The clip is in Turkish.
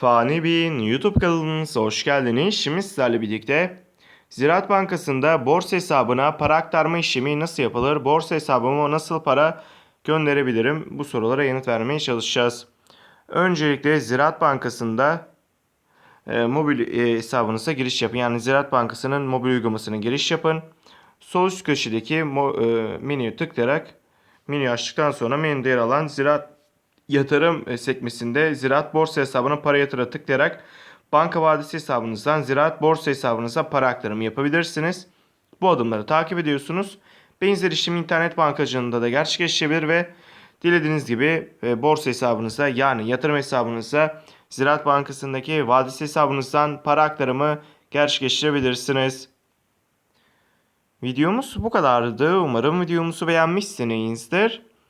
Fani Bey'in YouTube kanalınıza hoş geldiniz. Şimdi sizlerle birlikte Ziraat Bankası'nda borsa hesabına para aktarma işlemi nasıl yapılır? Borsa hesabıma nasıl para gönderebilirim? Bu sorulara yanıt vermeye çalışacağız. Öncelikle Ziraat Bankası'nda e, mobil e, hesabınıza giriş yapın. Yani Ziraat Bankası'nın mobil uygulamasına giriş yapın. Sol üst köşedeki mo- e, menüye tıklayarak menüyü açtıktan sonra menüde yer alan Ziraat yatırım e, sekmesinde Ziraat Borsa hesabına para yatıra tıklayarak banka vadisi hesabınızdan Ziraat Borsa hesabınıza para aktarımı yapabilirsiniz. Bu adımları takip ediyorsunuz. Benzer işlem internet bankacılığında da gerçekleşebilir ve dilediğiniz gibi e, borsa hesabınıza yani yatırım hesabınıza Ziraat Bankası'ndaki vadisi hesabınızdan para aktarımı gerçekleştirebilirsiniz. Videomuz bu kadardı. Umarım videomuzu beğenmişsinizdir.